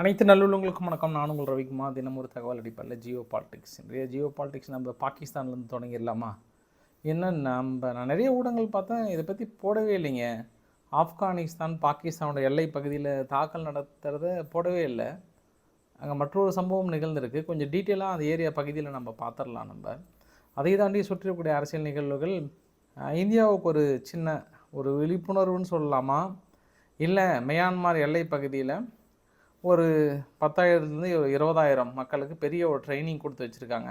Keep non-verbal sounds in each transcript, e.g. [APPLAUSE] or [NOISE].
அனைத்து நல்லுள்ளவங்களுக்கும் வணக்கம். நான் உங்கள் ரவிக்குமார். தினம் ஒரு தகவல் அடிப்படையில் ஜியோ பாலிடிக்ஸ். நிறைய ஜியோ பாலிடிக்ஸ் நம்ம பாகிஸ்தான்லேருந்து தொடங்கிடலாமா? என்ன நம்ம நான் நிறைய ஊடகங்கள் பார்த்தேன். இதை பற்றி போடவே இல்லைங்க. ஆப்கானிஸ்தான் பாகிஸ்தானோட எல்லை பகுதியில் தாக்கல் நடத்துகிறத போடவே இல்லை. அங்கே மற்றொரு சம்பவம் நிகழ்ந்திருக்கு. கொஞ்சம் டீட்டெயிலாக அந்த ஏரியா பகுதியில் நம்ம பார்த்துடலாம் நம்ம. அதை தாண்டி சுற்றக்கூடிய அரசியல் நிகழ்வுகள் இந்தியாவுக்கு ஒரு சின்ன ஒரு விழிப்புணர்வுன்னு சொல்லலாமா? இல்லை மியான்மார் எல்லை பகுதியில் ஒரு பத்தாயிரத்துலேருந்து இருபதாயிரம் மக்களுக்கு பெரிய ஒரு ட்ரைனிங் கொடுத்து வச்சுருக்காங்க.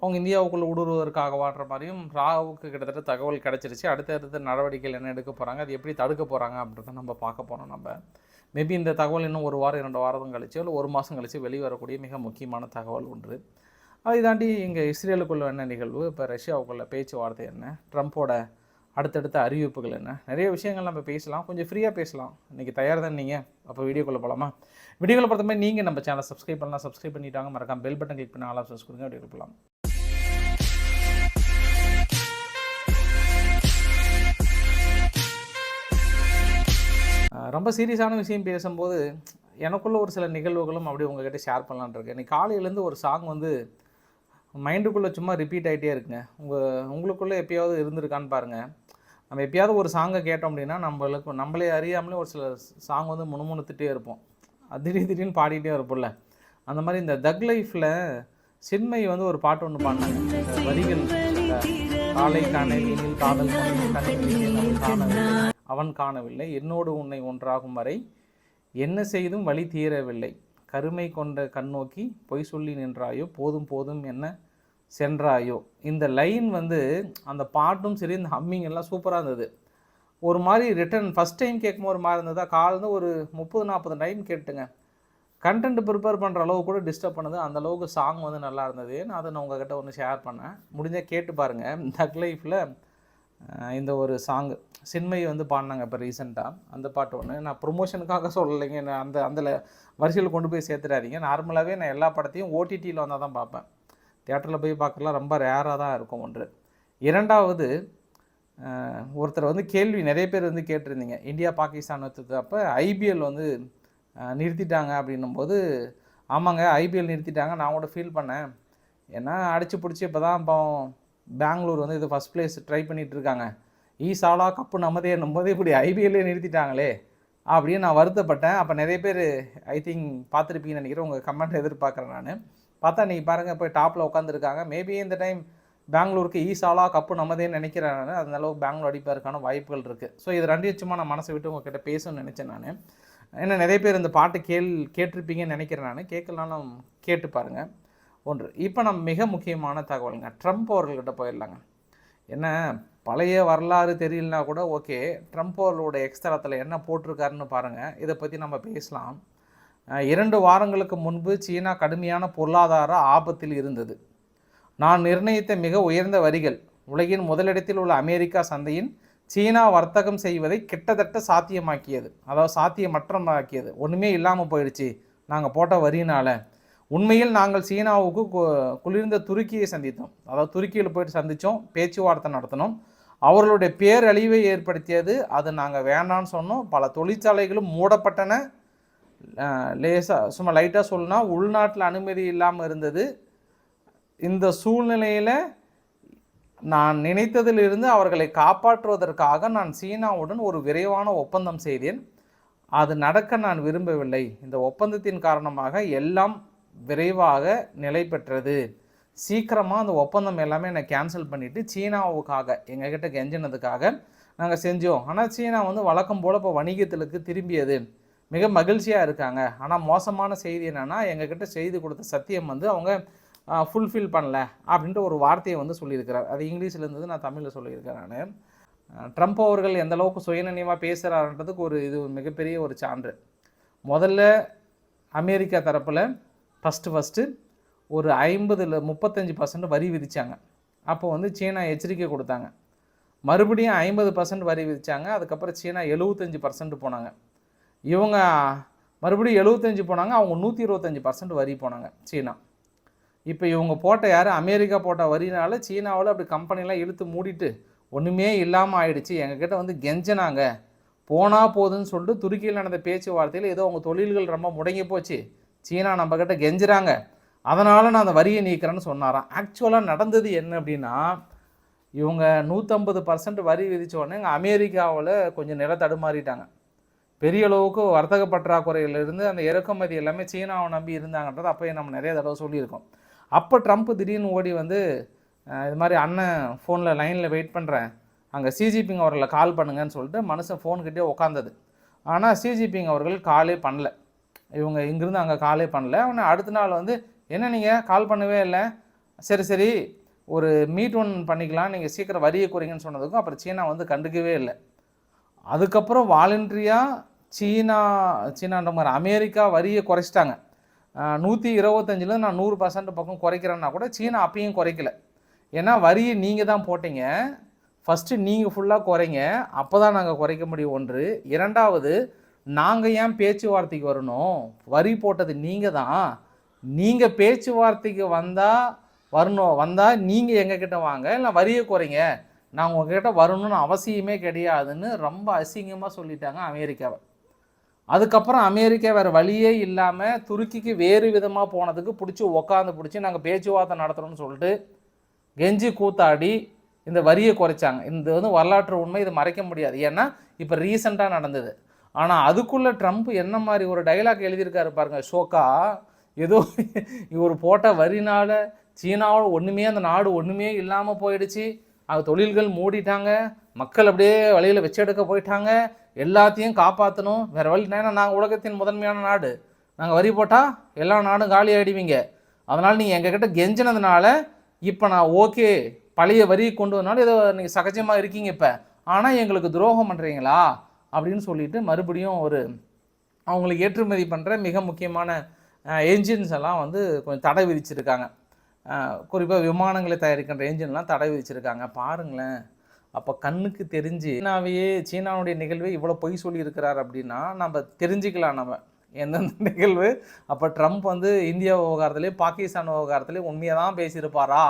அவங்க இந்தியாவுக்குள்ளே ஊடுருவதற்காக வாடுற மாதிரியும் ராவுக்கு கிட்டத்தட்ட தகவல் கிடச்சிருச்சு. அடுத்தடுத்த நடவடிக்கைகள் என்ன எடுக்க போகிறாங்க அது எப்படி தடுக்க போகிறாங்க அப்படின்றத நம்ம பார்க்க போகிறோம் நம்ம. மேபி இந்த தகவல் இன்னும் ஒரு வாரம் இரண்டு வாரம் கழிச்சு இல்லை ஒரு மாதம் கழிச்சு வெளிவரக்கூடிய மிக முக்கியமான தகவல் ஒன்று. அதை தாண்டி இங்கே இஸ்ரேலுக்குள்ள என்ன நிகழ்வு? இப்போ ரஷ்யாவுக்குள்ள பேச்சுவார்த்தை என்ன? ட்ரம்ப்போட அடுத்தடுத்த அறிவிப்புகள் என்ன? நிறைய விஷயங்கள் நம்ம பேசலாம். கொஞ்சம் ஃப்ரீயாக பேசலாம். இன்றைக்கி தயார் தான் நீங்கள் அப்போ வீடியோக்குள்ளே போகலாமா வீடியோக்குள்ள பொறுத்த மாதிரி நீங்கள் நம்ம சேனலை சப்ஸ்கிரைப் பண்ணலாம். சப்ஸ்கிரைப் பண்ணிட்டாங்க மறக்காம பெல் பட்டன் கிளிக் பண்ணி ஆல் ஆப்ஷன்ஸ் கொடுங்க. வீடியோ போகலாம் ரொம்ப சீரியஸான விஷயம் பேசும்போது எனக்குள்ள ஒரு சில நிகழ்வுகளும் அப்படி உங்ககிட்ட ஷேர் பண்ணலான்னு இருக்கேன் இன்னைக்கு காலையிலேருந்து ஒரு சாங் வந்து மைண்டுக்குள்ளே சும்மா ரிப்பீட் ஆகிட்டே இருக்குங்க. உங்கள் உங்களுக்குள்ளே எப்பயாவது இருந்திருக்கான்னு பாருங்கள் நம்ம எப்பயாவது ஒரு சாங்கை கேட்டோம் அப்படின்னா நம்மளுக்கு நம்மளே அறியாமலே ஒரு சில சாங் வந்து முணுமுணுத்துட்டே இருப்போம். திடீர் திடீர்னு பாடிக்கிட்டே இருப்போம்ல. அந்த மாதிரி இந்த தக் லைஃப்பில் சின்மை வந்து ஒரு பாட்டு ஒன்று பாடினாங்க. வரிகள் காலை காணவில்லை காதல் அவன் காணவில்லை. அவன் காணவில்லை. என்னோடு உன்னை ஒன்றாகும் வரை என்ன செய்தும் வழி தீரவில்லை. கருமை கொண்ட கண்ணோக்கி பொய் சொல்லி நின்றாயோ போதும் போதும் என்ன சென்றாயோ. இந்த லைன் வந்து அந்த பாட்டும் சரி இந்த ஹம்மிங் எல்லாம் சூப்பராக இருந்தது. ஒரு மாதிரி ரிட்டன் ஃபஸ்ட் டைம் கேட்கும்போது ஒரு மாதிரி இருந்ததா? காலேருந்து ஒரு முப்பது நாற்பது டைம் கேட்டுங்க கண்டென்ட் ப்ரிப்பேர் பண்ணுற அளவு கூட டிஸ்டர்ப் பண்ணுது. அந்த அளவுக்கு சாங் வந்து நல்லா இருந்தது. நான் அதை நான் உங்ககிட்ட ஒன்று ஷேர் பண்ணேன். முடிஞ்சால் கேட்டு பாருங்கள் தக் லைஃப்பில் இந்த ஒரு சாங் சின்மை வந்து பாடினாங்க இப்போ ரீசெண்டாக அந்த பாட்டு ஒன்று நான் ப்ரொமோஷனுக்காக சொல்லலைங்க. நான் அந்த அந்த வரிசையில் கொண்டு போய் சேர்த்துடாதீங்க நார்மலாகவே நான் எல்லா படத்தையும் ஓடிடியில் வந்தால் தான் பார்ப்பேன். தேட்டரில் போய் பார்க்கலாம் ரொம்ப ரேராக தான் இருக்கும் ஒன்று. இரண்டாவது ஒருத்தர் வந்து கேள்வி நிறைய பேர் வந்து கேட்டிருந்தீங்க. இந்தியா பாகிஸ்தான் அப்போ ஐபிஎல் வந்து நிறுத்திட்டாங்க அப்படின்னும் போது ஆமாங்க ஐபிஎல் நிறுத்திட்டாங்க நான் கூட ஃபீல் பண்ணேன். ஏன்னா அடிச்சு பிடிச்சி இப்போ தான் இப்போ பெங்களூர் வந்து இது ஃபஸ்ட் பிளேஸ் ட்ரை பண்ணிகிட்ருக்காங்க ஈசாலா சாலா கப்பு நம்மதே போது இப்படி ஐபிஎல்லே நிறுத்திட்டாங்களே அப்படின்னு நான் வருத்தப்பட்டேன். அப்போ நிறைய பேர் ஐ திங்க் பார்த்துருப்பீங்கன்னு நினைக்கிறேன். உங்கள் கமெண்ட் எதிர்பார்க்குறேன் நான். பார்த்தா நீங்கள் பாருங்கள் போய் டாப்பில் உட்காந்துருக்காங்க மேபி இந்த டைம் பெங்களூருக்கு ஈசாலா கப்பு நம்மதே நினைக்கிறேன் நான் அந்த அளவுக்கு பெங்களூர் அடிப்பதற்கான வாய்ப்புகள் இருக்குது ஸோ இது ரெண்டையும் சும்மா நான் மனசை விட்டு உங்ககிட்ட பேசணும்னு நினச்சேன் நான். ஏன்னா நிறைய பேர் இந்த பாட்டு கேள் கேட்டிருப்பீங்கன்னு நினைக்கிறேன் நான். கேட்கலனாலும் கேட்டு பாருங்கள் ஒன்று இப்போ நம்ம மிக முக்கியமான தகவலுங்க. ட்ரம்ப் அவர்கள்கிட்ட போயிடலாங்க. என்ன பழைய வரலாறு தெரியலனா கூட ஓகே. ட்ரம்ப் அவர்களோட எக்ஸ்தலத்தில் என்ன போட்டிருக்காருன்னு பாருங்கள் இதை பற்றி நம்ம பேசலாம். இரண்டு வாரங்களுக்கு முன்பு சீனா கடுமையான பொருளாதார ஆபத்தில் இருந்தது. நான் நிர்ணயித்த மிக உயர்ந்த வரிகள் உலகின் முதலிடத்தில் உள்ள அமெரிக்கா சந்தையின் சீனா வர்த்தகம் செய்வதை கிட்டத்தட்ட சாத்தியமாக்கியது. அதாவது சாத்தியமற்றமாக்கியது. ஒன்றுமே இல்லாமல் போயிடுச்சு நாங்கள் போட்ட வரியினால். உண்மையில் நாங்கள் சீனாவுக்கு கு- குளிர்ந்த துருக்கியை சந்தித்தோம். அதாவது துருக்கியில் போயிட்டு சந்தித்தோம் பேச்சுவார்த்தை நடத்தினோம். அவர்களுடைய பேரழிவை ஏற்படுத்தியது அது நாங்கள் வேண்டாம்னு சொன்னோம். பல தொழிற்சாலைகளும் மூடப்பட்டன. லேசாக சும்மா லைட்டாக சொல்லணும்னா உள்நாட்டில் அனுமதி இல்லாமல் இருந்தது. இந்த சூழ்நிலையில் நான் நினைத்ததிலிருந்து அவர்களை காப்பாற்றுவதற்காக நான் சீனாவுடன் ஒரு விரைவான ஒப்பந்தம் செய்தேன். அது நடக்க நான் விரும்பவில்லை. இந்த ஒப்பந்தத்தின் காரணமாக எல்லாம் விரைவாக நிலை பெற்றது. சீக்கிரமாக அந்த ஒப்பந்தம் எல்லாமே நான் கேன்சல் பண்ணிவிட்டு சீனாவுக்காக எங்ககிட்ட கெஞ்சினதுக்காக நாங்கள் செஞ்சோம். ஆனால் சீனா வந்து வழக்கம் போல் இப்போ வணிகத்திலுக்கு திரும்பியது. மிக மகிழ்ச்சியாக இருக்காங்க. ஆனால் மோசமான செய்தி என்னென்னா எங்ககிட்ட செய்து கொடுத்த சத்தியம் வந்து அவங்க ஃபுல்ஃபில் பண்ணல அப்படின்ட்டு ஒரு வார்த்தையை வந்து சொல்லியிருக்கிறார். அது இங்கிலீஷில் இருந்தது நான் தமிழில் சொல்லியிருக்கிறேன் நான். ட்ரம்ப் அவர்கள் எந்த அளவுக்கு சுயநினைவாக பேசுகிறாருன்றதுக்கு ஒரு இது மிகப்பெரிய ஒரு சான்று. முதல்ல அமெரிக்கா தரப்பில் ஃபஸ்ட்டு ஃபஸ்ட்டு ஒரு ஐம்பதில் முப்பத்தஞ்சு பர்சன்ட் வரி விதித்தாங்க அப்போ வந்து சீனா எச்சரிக்கை கொடுத்தாங்க. மறுபடியும் ஐம்பது பர்சன்ட் வரி விதித்தாங்க அதுக்கப்புறம் சீனா எழுபத்தஞ்சு பர்சன்ட் போனாங்க. இவங்க மறுபடியும் எழுபத்தஞ்சு போனாங்க அவங்க நூற்றி இருபத்தஞ்சி பர்சன்ட் வரி போனாங்க சீனா. இப்போ இவங்க போட்ட யார்? அமெரிக்கா போட்ட வரினால சீனாவில் அப்படி கம்பெனிலாம் இழுத்து மூடிட்டு ஒன்றுமே இல்லாமல் ஆயிடுச்சு. எங்ககிட்ட வந்து கெஞ்சினாங்க. போனால் போதுன்னு சொல்லிட்டு துருக்கியில் நடந்த பேச்சுவார்த்தையில் ஏதோ அவங்க தொழில்கள் ரொம்ப முடங்கி போச்சு. சீனா நம்மக்கிட்ட கெஞ்சுறாங்க. அதனால் நான் அந்த வரியை நீக்கிறேன்னு சொன்னாராம். ஆக்சுவலாக நடந்தது என்ன அப்படின்னா இவங்க நூற்றம்பது பர்சன்ட் வரி விதிச்ச உடனே இங்கே அமெரிக்காவில் கொஞ்சம் நில தடுமாறிட்டாங்க. பெரிய அளவுக்கு வர்த்தக பற்றாக்குறையிலிருந்து அந்த இறக்குமதி எல்லாமே சீனாவை நம்பி இருந்தாங்கன்றது அப்போயே நம்ம நிறைய தடவை சொல்லியிருக்கோம். அப்போ ட்ரம்ப் திடீர்னு ஓடி வந்து இது மாதிரி அண்ணன் ஃபோனில் லைனில் வெயிட் பண்ணுறேன் அங்கே சிஜிபிங் அவர்களை கால் பண்ணுங்கன்னு சொல்லிட்டு மனுஷன் ஃபோன்கிட்டே உக்காந்தது. ஆனால் சிஜிபிங் அவர்கள் காலே பண்ணல. இவங்க இங்கேருந்து அங்கே காலே பண்ணல. ஆனால் அடுத்த நாள் வந்து என்ன நீங்கள் கால் பண்ணவே இல்லை. சரி சரி. ஒரு மீட் ஒன் பண்ணிக்கலாம். நீங்கள் சீக்கிரம் வரியை குறைங்கன்னு சொன்னதுக்கும் அப்புறம் சீனா வந்து கண்டுக்கவே இல்லை. அதுக்கப்புறம் வாலண்ட்ரியாக சீனா சீனான்ற மாதிரி அமெரிக்கா வரியை குறைச்சிட்டாங்க. நூற்றி இருபத்தஞ்சிலேருந்து நான் நூறு பர்சன்ட் பக்கம் குறைக்கிறேன்னா கூட சீனா அப்பயும் குறைக்கல. ஏன்னா வரியை நீங்கள் தான் போட்டீங்க. ஃபஸ்ட்டு நீங்கள் ஃபுல்லாக குறைங்க. அப்போ தான் நாங்கள் குறைக்க முடியும். ஒன்று. இரண்டாவது நாங்கள் ஏன் பேச்சுவார்த்தைக்கு வரணும்? வரி போட்டது நீங்கள் தான். நீங்கள் பேச்சுவார்த்தைக்கு வந்தால் வரணும். வந்தால் நீங்கள் எங்ககிட்ட வாங்க. இல்லை வரியை குறைங்க. நான் உங்ககிட்ட வரணும்னு அவசியமே கிடையாதுன்னு ரொம்ப அசிங்கமாக சொல்லிட்டாங்க அமெரிக்காவை. அதுக்கப்புறம் அமெரிக்கா வேறு வழியே இல்லாமல் துருக்கிக்கு வேறு விதமாக போனதுக்கு பிடிச்சி உக்காந்து பிடிச்சி நாங்கள் பேச்சுவார்த்தை நடத்துகிறோம்னு சொல்லிட்டு கெஞ்சி கூத்தாடி இந்த வரியை குறைச்சாங்க. இந்த வந்து வரலாற்று உண்மை இது மறைக்க முடியாது. ஏன்னா இப்போ ரீசெண்டாக நடந்தது. ஆனால் அதுக்குள்ளே ட்ரம்ப் என்ன மாதிரி ஒரு டைலாக் எழுதியிருக்காரு பாருங்கள் ஷோக்கா ஏதோ இவர் போட்ட வரினால் சீனாவோட ஒன்றுமே அந்த நாடு ஒன்றுமே இல்லாமல் போயிடுச்சு. அது தொழில்கள் மூடிட்டாங்க. மக்கள் அப்படியே வழியில் வச்செடுக்க போயிட்டாங்க. எல்லாத்தையும் காப்பாற்றணும் வேறு வழி ஏன்னா நாங்கள் உலகத்தின் முதன்மையான நாடு. நாங்கள் வரி போட்டால் எல்லா நாடும் காலி ஆகிடுவீங்க அதனால் நீங்கள் எங்ககிட்ட கெஞ்சினதுனால இப்போ நான் ஓகே. பழைய வரி கொண்டு வந்தாலும் ஏதோ நீங்கள் சகஜமாக இருக்கீங்க இப்போ. ஆனால் எங்களுக்கு துரோகம் பண்ணுறீங்களா அப்படின்னு சொல்லிட்டு மறுபடியும் ஒரு அவங்களுக்கு ஏற்றுமதி பண்ணுற மிக முக்கியமான என்ஜின்ஸ் எல்லாம் வந்து கொஞ்சம் தடை விதிச்சிருக்காங்க. குறிப்பாக விமானங்களை தயாரிக்கின்ற என்ஜின்லாம் தடை விதிச்சிருக்காங்க. பாருங்களேன். அப்போ கண்ணுக்கு தெரிஞ்சு சீனாவையே சீனாவுடைய நிகழ்வு இவ்வளோ பொய் சொல்லியிருக்கிறார் அப்படின்னா நம்ம தெரிஞ்சுக்கலாம் நம்ம. எந்தெந்த [LAUGHS] நிகழ்வு? அப்போ ட்ரம்ப் வந்து இந்தியா விவகாரத்துலேயும் பாகிஸ்தான் விவகாரத்துலேயும் உண்மையை தான் பேசியிருப்பாரா?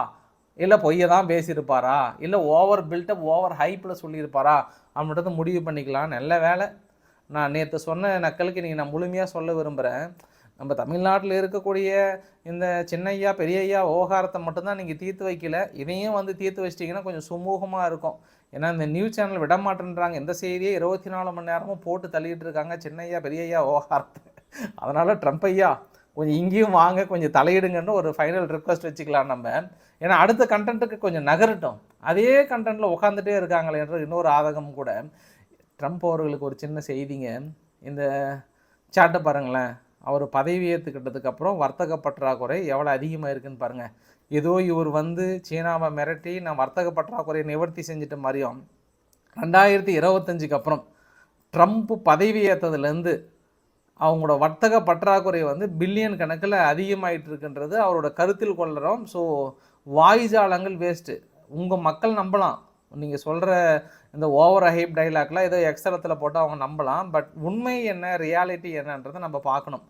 இல்லை பொய்யை தான் பேசியிருப்பாரா? இல்லை ஓவர் பில்டப் ஓவர் ஹைப்பில் சொல்லியிருப்பாரா? அப்படின்றத முடிவு பண்ணிக்கலாம். நல்ல வேலை நான் நேற்று சொன்ன நக்கலுக்கு நீங்கள் நான் முழுமையாக சொல்ல விரும்புகிறேன் நம்ம தமிழ்நாட்டில் இருக்கக்கூடிய இந்த சின்னையா பெரியய்யா விவகாரத்தை மட்டும்தான் நீங்கள் தீர்த்து வைக்கல. இதையும் வந்து தீர்த்து வச்சிட்டிங்கன்னா கொஞ்சம் சுமூகமாக இருக்கும். ஏன்னா இந்த நியூஸ் சேனல் விட மாட்டேன்றாங்க. எந்த செய்தியை இருபத்தி நாலு மணி நேரமும் போட்டு தள்ளிட்டு இருக்காங்க சின்னையா பெரியய்யா விவகாரத்தை. அதனால் ட்ரம்ப் ஐயா கொஞ்சம் இங்கேயும் வாங்க கொஞ்சம் தலையிடுங்கன்னு ஒரு ஃபைனல் ரிக்வஸ்ட் வச்சுக்கலாம் நம்ம. ஏன்னா அடுத்த கண்டென்ட்டுக்கு கொஞ்சம் நகரட்டும். அதே கண்டென்ட்டில் உட்காந்துட்டே இருக்காங்களேன்ற இன்னொரு ஆதகம் கூட. ட்ரம்ப் அவர்களுக்கு ஒரு சின்ன செய்திங்க. இந்த சாட்டை பாருங்களேன். அவர் பதவி ஏற்றுக்கிட்டதுக்கு அப்புறம் வர்த்தக பற்றாக்குறை எவ்வளோ அதிகமாக இருக்குன்னு பாருங்கள் ஏதோ இவர் வந்து சீனாவை மிரட்டி நான் வர்த்தக பற்றாக்குறையை நிவர்த்தி செஞ்சுட்ட மாதிரியும் ரெண்டாயிரத்தி இருபத்தஞ்சுக்கு அப்புறம் ட்ரம்ப் பதவி ஏற்றதுலேருந்து அவங்களோட வர்த்தக பற்றாக்குறை வந்து பில்லியன் கணக்கில் அதிகமாயிட்டு இருக்குன்றது அவரோட கருத்தில் கொள்கிறோம் ஸோ வாய்ஜாலங்கள் வேஸ்ட்டு உங்கள் மக்கள் நம்பலாம். நீங்கள் சொல்கிற இந்த ஓவர் ஹைப் டைலாக்லாம் ஏதோ எக்ஸலத்தில் போட்டு அவங்க நம்பலாம். பட் உண்மை என்ன ரியாலிட்டி என்னன்றதை நம்ம பார்க்கணும்.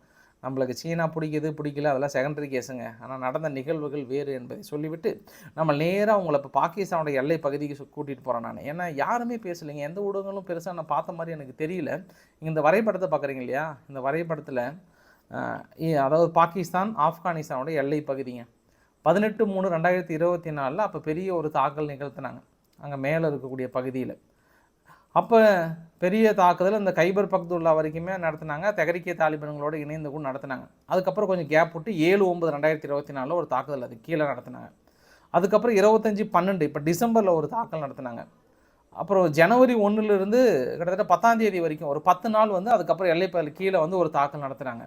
நம்மளுக்கு சீனா பிடிக்குது பிடிக்கல அதெல்லாம் செகண்டரி கேஸுங்க ஆனால் நடந்த நிகழ்வுகள் வேறு என்பதை சொல்லிவிட்டு நம்ம நேராக உங்களை இப்போ பாகிஸ்தானோட எல்லை பகுதிக்கு கூட்டிகிட்டு போகிறேன் நான். ஏன்னா யாருமே பேசலைங்க. எந்த ஊடகங்களும் பெருசாக நான் பார்த்த மாதிரி எனக்கு தெரியல. இந்த வரைபடத்தை பார்க்குறீங்க இல்லையா? இந்த வரைபடத்தில் அதாவது பாகிஸ்தான் ஆப்கானிஸ்தானோட எல்லை பகுதிங்க. பதினெட்டு மூணு ரெண்டாயிரத்தி இருபத்தி நாலில் அப்போ பெரிய ஒரு தாக்கல் நிகழ்த்தினாங்க. அங்கே மேலே இருக்கக்கூடிய பகுதியில். அப்போ பெரிய தாக்குதல் இந்த கைபர் பக்துல்லா வரைக்குமே நடத்தினாங்க. தெகரிக்கிய தாலிபான்களோட இணைந்து கூட நடத்தினாங்க. அதுக்கப்புறம் கொஞ்சம் கேப் விட்டு ஏழு ஒம்பது ரெண்டாயிரத்தி இருபத்தி நாலில் ஒரு தாக்குதல் அது கீழே நடத்தினாங்க. அதுக்கப்புறம் இருபத்தஞ்சி பன்னெண்டு இப்போ டிசம்பரில் ஒரு தாக்கல் நடத்தினாங்க. அப்புறம் ஜனவரி ஒன்றுலேருந்து கிட்டத்தட்ட பத்தாம் தேதி வரைக்கும் ஒரு பத்து நாள் வந்து அதுக்கப்புறம் எல்லைப்பகுதி கீழே வந்து ஒரு தாக்கல் நடத்தினாங்க.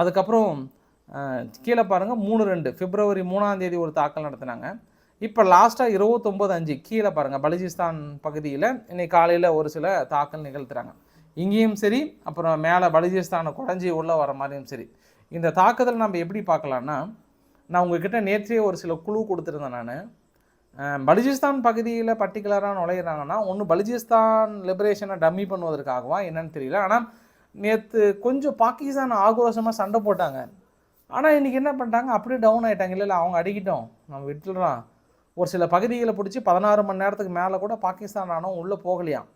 அதுக்கப்புறம் கீழே பாருங்கள் மூணு ரெண்டு பிப்ரவரி மூணாம் தேதி ஒரு தாக்கல் நடத்துனாங்க. இப்போ லாஸ்ட்டாக இருபத்தொம்போது அஞ்சு கீழே பாருங்கள் பலுச்சிஸ்தான் பகுதியில் இன்னைக்கு காலையில் ஒரு சில தாக்கல் நிகழ்த்துறாங்க. இங்கேயும் சரி அப்புறம் மேலே பலுச்சிஸ்தானை குறைஞ்சி உள்ளே வர மாதிரியும் சரி. இந்த தாக்குதல் நம்ம எப்படி பார்க்கலான்னா நான் உங்ககிட்ட நேற்றே ஒரு சில குழு கொடுத்துருந்தேன் நான். பலுச்சிஸ்தான் பகுதியில் பர்டிகுலராக நுழையிறாங்கன்னா ஒன்று பலுச்சிஸ்தான் லிபரேஷனை டம்மி பண்ணுவதற்காகவா என்னன்னு தெரியல. ஆனால் நேற்று கொஞ்சம் பாகிஸ்தான் ஆக்ரோஷமாக சண்டை போட்டாங்க. ஆனால் இன்றைக்கி என்ன பண்ணிட்டாங்க? அப்படியே டவுன் ஆகிட்டாங்க இல்லை இல்லை அவங்க அடிக்கிட்டோம். நம்ம விட்டுடுறோம். ஒரு சில பகுதிகளை பிடிச்சி பதினாறு மணி நேரத்துக்கு மேலே கூட பாகிஸ்தான் ராணுவம் உள்ளே போகலையாம்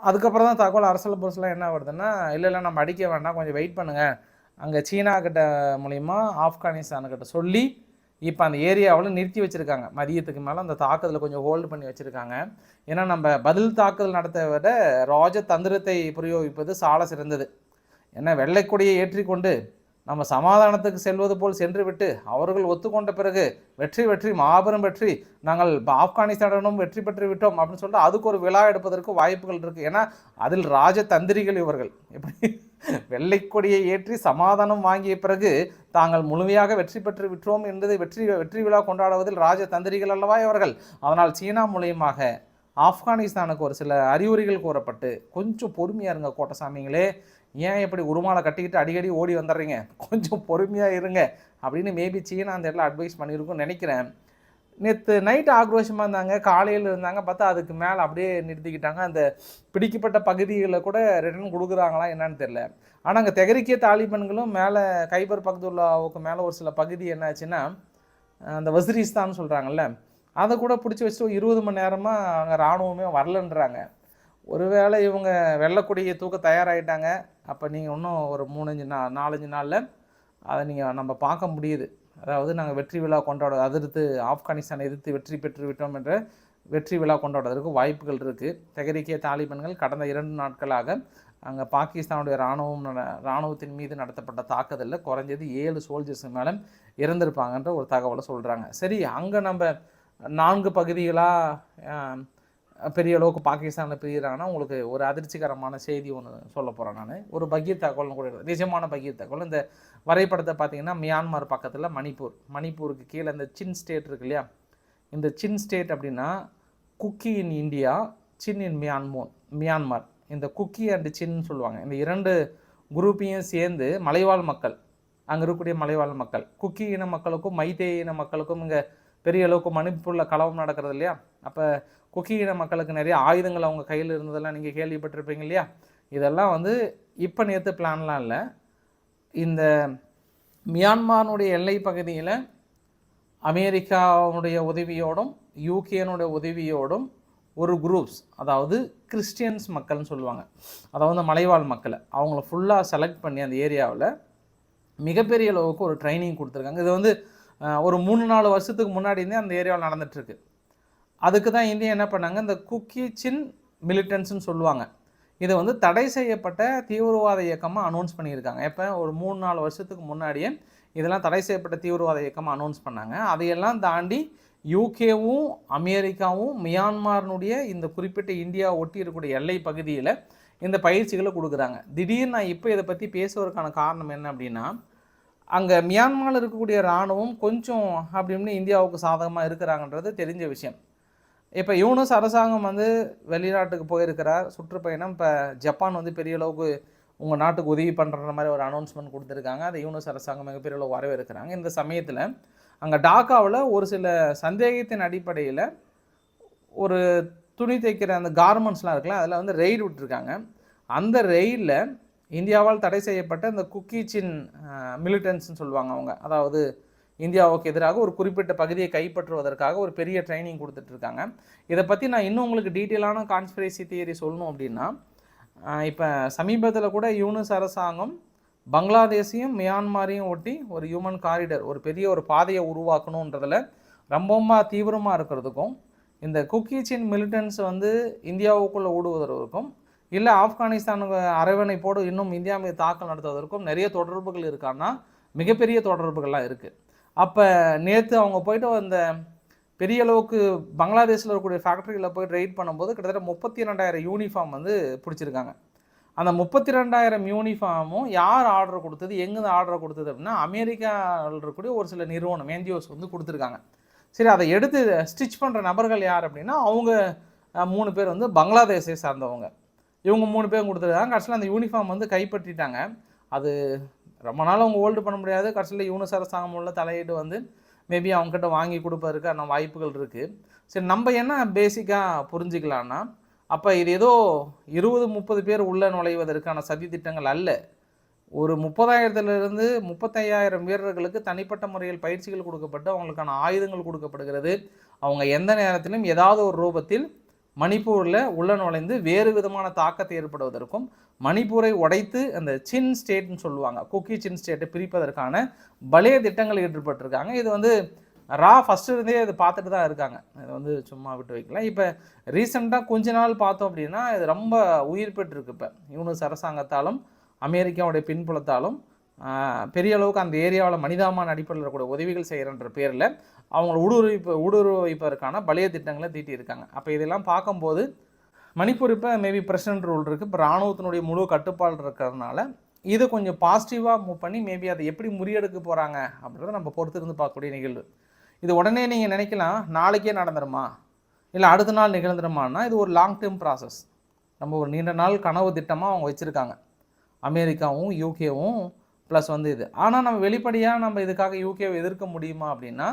அதுக்கப்புறம் தான் தகவல் அரசியல் புரசெலாம் என்ன வருதுன்னா இல்லை இல்லை நம்ம அடிக்க வேண்டாம் கொஞ்சம் வெயிட் பண்ணுங்கள் அங்கே சீனா கிட்ட மூலிமா ஆப்கானிஸ்தானுக்கிட்ட சொல்லி இப்போ அந்த ஏரியாவில் நிறுத்தி வச்சுருக்காங்க. மதியத்துக்கு மேலே அந்த தாக்குதலை கொஞ்சம் ஹோல்டு பண்ணி வச்சுருக்காங்க. ஏன்னா நம்ம பதில் தாக்குதல் நடத்த விட ராஜ தந்திரத்தை பிரயோகிப்பது சால சிறந்தது. ஏன்னா வெள்ளைக்கொடியை ஏற்றிக்கொண்டு நம்ம சமாதானத்துக்கு செல்வது போல் சென்று விட்டு அவர்கள் ஒத்துக்கொண்ட பிறகு வெற்றி வெற்றி மாபெரும் வெற்றி நாங்கள் ஆப்கானிஸ்தானும் வெற்றி பெற்று விட்டோம் அப்படின்னு சொல்லிட்டு அதுக்கு ஒரு விழா எடுப்பதற்கு வாய்ப்புகள் இருக்குது ஏன்னா அதில் ராஜ தந்திரிகள் இவர்கள். எப்படி? வெள்ளைக்கொடியை ஏற்றி சமாதானம் வாங்கிய பிறகு தாங்கள் முழுமையாக வெற்றி பெற்று விட்டோம் என்பது வெற்றி வெற்றி விழா கொண்டாடுவதில் ராஜதந்திரிகள் அல்லவா இவர்கள்? அதனால் சீனா மூலியமாக ஆப்கானிஸ்தானுக்கு ஒரு சில அறிகுறிகள் கூறப்பட்டு கொஞ்சம் பொறுமையாக இருங்க கோட்டசாமிங்களே ஏன் இப்படி உருமாலை கட்டிக்கிட்டு அடிக்கடி ஓடி வந்துடுறீங்க? கொஞ்சம் பொறுமையாக இருங்க. அப்படின்னு மேபி சீனா அந்த இடத்துல அட்வைஸ் பண்ணியிருக்கும்னு நினைக்கிறேன். நேற்று நைட்டு ஆக்ரோஷமாக இருந்தாங்க. காலையில் இருந்தாங்க. பார்த்தா அதுக்கு மேலே அப்படியே நிறுத்திக்கிட்டாங்க. அந்த பிடிக்கப்பட்ட பகுதிகளில் கூட ரிட்டர்ன் கொடுக்குறாங்களா என்னன்னு தெரில ஆனால் அங்கே தெகரிக்கிய தாலிபன்களும் மேலே கைபர் பக்துல்லாவுக்கு மேலே ஒரு சில பகுதி என்னாச்சுன்னா அந்த வசிரிஸ்தான் சொல்கிறாங்கல்ல அதை கூட பிடிச்சி வச்சுட்டு இருபது மணி நேரமாக அங்கே இராணுவமே வரலன்றாங்க. ஒருவேளை இவங்க வெள்ளக்கொடியை தூக்க தயாராகிட்டாங்க அப்போ நீங்கள் இன்னும் ஒரு மூணஞ்சு நா நாலஞ்சு நாளில் அதை நீங்கள் நம்ம பார்க்க முடியுது. அதாவது நாங்கள் வெற்றி விழா கொண்டாட அதிர்த்து ஆப்கானிஸ்தானை எதிர்த்து வெற்றி பெற்று விட்டோம் என்ற வெற்றி விழா கொண்டாடுவதற்கு வாய்ப்புகள் இருக்குது தெகரிக்கிய தாலிபன்கள் கடந்த இரண்டு நாட்களாக அங்கே பாகிஸ்தானுடைய இராணுவம் இராணுவத்தின் மீது நடத்தப்பட்ட தாக்குதலில் குறைஞ்சது ஏழு சோல்ஜர்ஸ் மேலே இறந்திருப்பாங்கன்ற ஒரு தகவலை சொல்கிறாங்க சரி அங்கே நம்ம நான்கு பகுதிகளாக பெரிய அளவுக்கு பாகிஸ்தானில் பிரிகிறாங்கன்னா உங்களுக்கு ஒரு அதிர்ச்சிகரமான செய்தி ஒன்று சொல்ல போகிறேன் நான். ஒரு பகீர் தகவல்னு கூட நிஜமான பகீர் தகவல் இந்த வரைபடத்தை பார்த்தீங்கன்னா மியான்மர் பக்கத்தில் மணிப்பூர். மணிப்பூருக்கு கீழே இந்த சின் ஸ்டேட் இருக்கு இல்லையா? இந்த சின் ஸ்டேட் அப்படின்னா Kuki in India Chin in Myanmar Myanmar. இந்த குக்கி அண்டு சின் சொல்லுவாங்க. இந்த இரண்டு குரூப்பையும் சேர்ந்து மலைவாழ் மக்கள் அங்கே இருக்கக்கூடிய மலைவாழ் மக்கள் குக்கி இன மக்களுக்கும் மைத்தே இன மக்களுக்கும் இங்கே பெரிய அளவுக்கு மணிப்பூரில் கலவம் நடக்கிறது இல்லையா? அப்போ குக்கி இன மக்களுக்கு நிறைய ஆயுதங்கள் அவங்க கையில் இருந்ததெல்லாம் நீங்கள் கேள்விப்பட்டிருப்பீங்க இல்லையா? இதெல்லாம் வந்து இப்போ நேற்று பிளான்லாம் இல்லை. இந்த மியான்மாருடைய எல்லை பகுதியில் அமெரிக்காவுடைய உதவியோடும் யூகேனுடைய உதவியோடும் ஒரு குரூப்ஸ் அதாவது கிறிஸ்டியன்ஸ் மக்கள்னு சொல்லுவாங்க. அதாவது மலைவாழ் மக்களை. அவங்கள ஃபுல்லாக செலக்ட் பண்ணி அந்த ஏரியாவில் மிகப்பெரிய அளவுக்கு ஒரு ட்ரைனிங் கொடுத்துருக்காங்க. இது வந்து ஒரு மூணு நாலு வருஷத்துக்கு முன்னாடி இருந்தே அந்த ஏரியாவில் நடந்துட்டுருக்கு. அதுக்கு தான் இந்தியா என்ன பண்ணாங்க? இந்த குக்கீச்சின் மிலிட்டன்ஸ்னு சொல்லுவாங்க. இதை வந்து தடை செய்யப்பட்ட தீவிரவாத இயக்கமாக அனௌன்ஸ் பண்ணியிருக்காங்க. எப்போ? ஒரு மூணு நாலு வருஷத்துக்கு முன்னாடியே இதெல்லாம் தடை செய்யப்பட்ட தீவிரவாத இயக்கமாக அனௌன்ஸ் பண்ணாங்க. அதையெல்லாம் தாண்டி யூகேவும் அமெரிக்காவும் மியான்மாரினுடைய இந்த குறிப்பிட்ட இந்தியா ஒட்டி இருக்கக்கூடிய எல்லை பகுதியில் இந்த பயிற்சிகளை கொடுக்குறாங்க. திடீர்னு நான் இப்போ இதை பற்றி பேசுவதற்கான காரணம் என்ன அப்படின்னா அங்கே மியான்மரில் இருக்கக்கூடிய இராணுவம் கொஞ்சம் அப்படி இப்படின்னு இந்தியாவுக்கு சாதகமாக இருக்கிறாங்கன்றது தெரிஞ்ச விஷயம். இப்போ யூனஸ் அரசாங்கம் வந்து வெளிநாட்டுக்கு போயிருக்கிறார். சுற்றுப்பயணம். இப்போ ஜப்பான் வந்து பெரிய அளவுக்கு உங்கள் நாட்டுக்கு உதவி பண்ணுற மாதிரி ஒரு அனௌன்ஸ்மெண்ட் கொடுத்துருக்காங்க. அதை யூனஸ் அரசாங்கம் மிகப்பெரிய அளவு வரவேற்கிறாங்க. இந்த சமயத்தில் அங்கே டாக்காவில் ஒரு சில சந்தேகத்தின் அடிப்படையில் ஒரு துணி தைக்கிற அந்த கார்மெண்ட்ஸ்லாம் இருக்குல்ல அதில் வந்து ரெய்டு விட்டுருக்காங்க. அந்த ரெயிலில் இந்தியாவால் தடை செய்யப்பட்ட இந்த குக்கீச்சின் மிலிட்டன்ஸ்ன்னு மிலிட்டன்ஸ்னு சொல்லுவாங்க அவங்க. அதாவது இந்தியாவுக்கு எதிராக ஒரு குறிப்பிட்ட பகுதியை கைப்பற்றுவதற்காக ஒரு பெரிய ட்ரைனிங் கொடுத்துட்ருக்காங்க. இதை பற்றி நான் இன்னும் உங்களுக்கு டீட்டெயிலான கான்ஸ்பிரசி தியரி சொல்லணும் அப்படின்னா இப்போ சமீபத்தில் கூட யூனிஸ் அரசாங்கம் பங்களாதேஷையும் மியான்மாரையும் ஒட்டி ஒரு ஹியூமன் காரிடர் ஒரு பெரிய ஒரு பாதையை உருவாக்கணுன்றதில் ரொம்பவுமா தீவிரமாக இருக்கிறதுக்கும் இந்த குக்கீச்சின் மிலிட்டன்ஸ் வந்து இந்தியாவுக்குள்ளே ஊடுவதற்கும் இல்லை ஆப்கானிஸ்தானுக்கு அரவணைப்போடு இன்னும் இந்தியா மீது தாக்கல் நடத்துவதற்கும் நிறைய தொடர்புகள் இருக்கான்னா மிகப்பெரிய தொடர்புகள்லாம் இருக்குது அப்போ நேற்று அவங்க போயிட்டு அந்த பெரிய அளவுக்கு பங்களாதேஷில் இருக்கக்கூடிய ஃபேக்ட்ரியில் போய் ரைட் பண்ணும்போது கிட்டத்தட்ட முப்பத்தி ரெண்டாயிரம் யூனிஃபார்ம் வந்து பிடிச்சிருக்காங்க. அந்த முப்பத்தி ரெண்டாயிரம் யூனிஃபார்மும் யார் ஆர்டர் கொடுத்தது எங்கேருந்து ஆர்டர் கொடுத்தது அப்படின்னா அமெரிக்காவில் இருக்கக்கூடிய ஒரு சில நிறுவனம் என்ஜிஓஸ் வந்து கொடுத்துருக்காங்க. சரி அதை எடுத்து ஸ்டிச் பண்ணுற நபர்கள் யார் அப்படின்னா அவங்க மூணு பேர் வந்து பங்களாதேஷை சார்ந்தவங்க. இவங்க மூணு பேரும் கொடுத்துருக்காங்க கடைசியில் அந்த யூனிஃபார்ம் வந்து கைப்பற்றிட்டாங்க. அது ரொம்ப நாள் அவங்க ஹோல்டு பண்ண முடியாது. கடைசியில் யூனிஸ் அரசாங்கம் உள்ள தலையீடு வந்து மேபி அவங்ககிட்ட வாங்கி கொடுப்பதற்கான வாய்ப்புகள் இருக்குது சரி நம்ம என்ன பேசிக்காக புரிஞ்சுக்கலான்னா அப்போ இது ஏதோ இருபது முப்பது பேர் உள்ளே நுழைவதற்கான சதி திட்டங்கள் அல்ல. ஒரு முப்பதாயிரத்துலேருந்து முப்பத்தையாயிரம் வீரர்களுக்கு தனிப்பட்ட முறையில் பயிற்சிகள் கொடுக்கப்பட்டு அவங்களுக்கான ஆயுதங்கள் கொடுக்கப்படுகிறது. அவங்க எந்த நேரத்திலும் ஏதாவது ஒரு ரூபத்தில் மணிப்பூரில் உள்ள நுழைந்து வேறு விதமான தாக்கத்தை ஏற்படுவதற்கும் மணிப்பூரை உடைத்து அந்த சின் ஸ்டேட்னு சொல்லுவாங்க குக்கி சின் ஸ்டேட்டை பிரிப்பதற்கான பலே திட்டங்கள் ஈடுபட்டிருக்காங்க இது வந்து ரா ஃபஸ்ட்டு இருந்தே இது பார்த்துட்டு தான் இருக்காங்க. இது வந்து சும்மா விட்டு வைக்கல. இப்போ ரீசெண்டாக கொஞ்ச நாள் பார்த்தோம் அப்படின்னா இது ரொம்ப உயிர் பெற்றிருக்கு இப்போ. யூனிஸ் அரசாங்கத்தாலும் அமெரிக்காவுடைய பின்புலத்தாலும் பெரிய அளவுக்கு அந்த ஏரியாவில் மனிதாமான அடிப்படையில் இருக்கக்கூடிய உதவிகள் செய்கிறன்ற பேரில் அவங்களை ஊடுருவிப்பு ஊடுருவிப்பதற்கான பலிய திட்டங்களை தீட்டியிருக்காங்க அப்போ இதெல்லாம் பார்க்கும்போது மணிப்பூர் இப்போ மேபி பிரசிடென்ட் ரூல் இருக்குது இப்போ இராணுவத்தினுடைய முழு கட்டுப்பாடு இருக்கிறதுனால இதை கொஞ்சம் பாசிட்டிவாக மூவ் பண்ணி மேபி அதை எப்படி முறியெடுக்க போகிறாங்க அப்படின்றத நம்ம பொறுத்து இருந்து பார்க்கக்கூடிய நிகழ்வு. இது உடனே நீங்கள் நினைக்கலாம் நாளைக்கே நடந்துருமா? இல்லை அடுத்த நாள் நிகழ்ந்துருமானா இது ஒரு லாங் டேர்ம் ப்ராசஸ் நம்ம ஒரு நீண்ட நாள் கனவு திட்டமாக அவங்க வச்சுருக்காங்க. அமெரிக்காவும் யூகேவும் ப்ளஸ் வந்து இது. ஆனால் நம்ம வெளிப்படையாக நம்ம இதுக்காக யூகேவை எதிர்க்க முடியுமா அப்படின்னா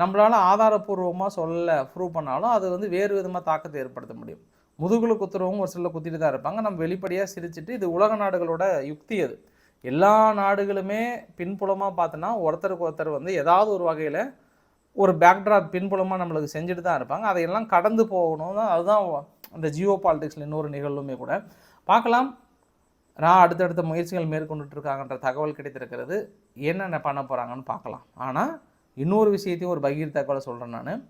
நம்மளால் ஆதாரப்பூர்வமாக சொல்ல ப்ரூவ் பண்ணாலும் அது வந்து வேறு விதமாக தாக்கத்தை ஏற்படுத்த முடியும். முதுகுல குத்துறவங்க ஒரு சிலர் குத்திட்டு தான் இருப்பாங்க. நம்ம வெளிப்படையாக சிரிச்சிட்டு இது உலக நாடுகளோட யுக்தி அது. எல்லா நாடுகளுமே பின்புலமாக பார்த்தோன்னா ஒருத்தருக்கு ஒருத்தர் வந்து ஏதாவது ஒரு வகையில் ஒரு பேக்ட்ராப் பின்புலமாக நம்மளுக்கு செஞ்சுட்டு தான் இருப்பாங்க. அதையெல்லாம் கடந்து போகணும் தான் அதுதான் அந்த ஜியோ பாலிடிக்ஸில் இன்னொரு நிகழ்வுமே கூட. பார்க்கலாம். நான் அடுத்தடுத்த முயற்சிகள் மேற்கொண்டுட்டு இருக்காங்கன்ற தகவல் கிடைத்திருக்கிறது. என்னென்ன பண்ண போகிறாங்கன்னு பார்க்கலாம். ஆனால் இன்னொரு விஷயத்தையும் ஒரு பகீர் தகவலை சொல்கிறேன் நான்.